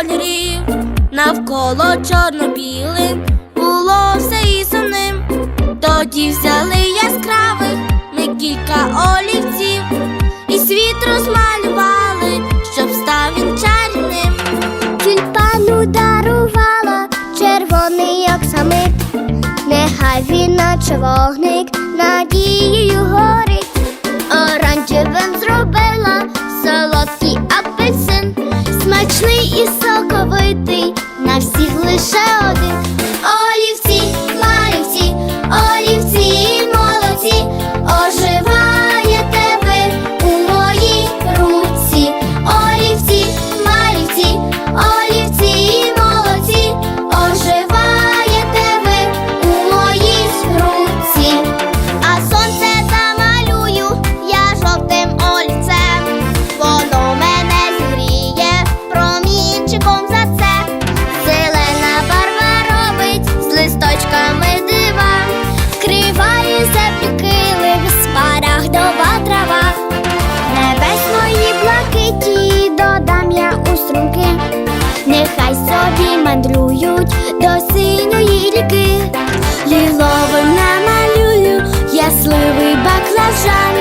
кольорів, навколо чорно-білим було все і сумним. Тоді взяли яскравих ми кілька олівців, і світ розмалювали, щоб став він чарівним. Тюльпану дарувала червоний оксамит, нехай він наче вогник. малюють до синьої ріки, ліловим намалюю, я сливий баклажан.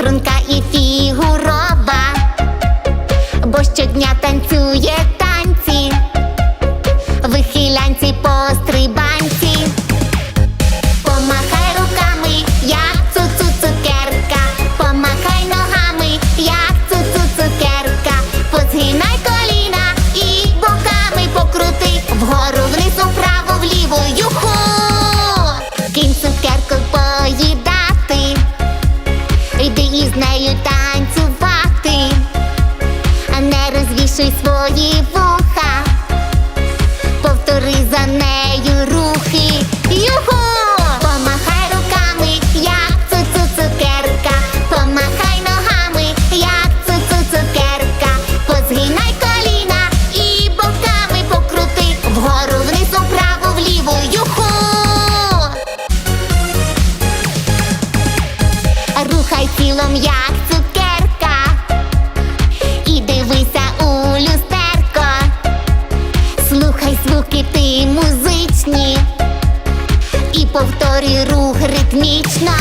струнка і фігурова, бо щодня танцює. Розчеши свої вуха, повтори за нею рухи. юху, Помахай руками, як цуцу цукерка, помахай ногами, як цуцу цукерка, позгинай коліна і боками покрути, вгору вниз, управо, вліво, юху. Рухай тілом як повторюй рух ритмічно.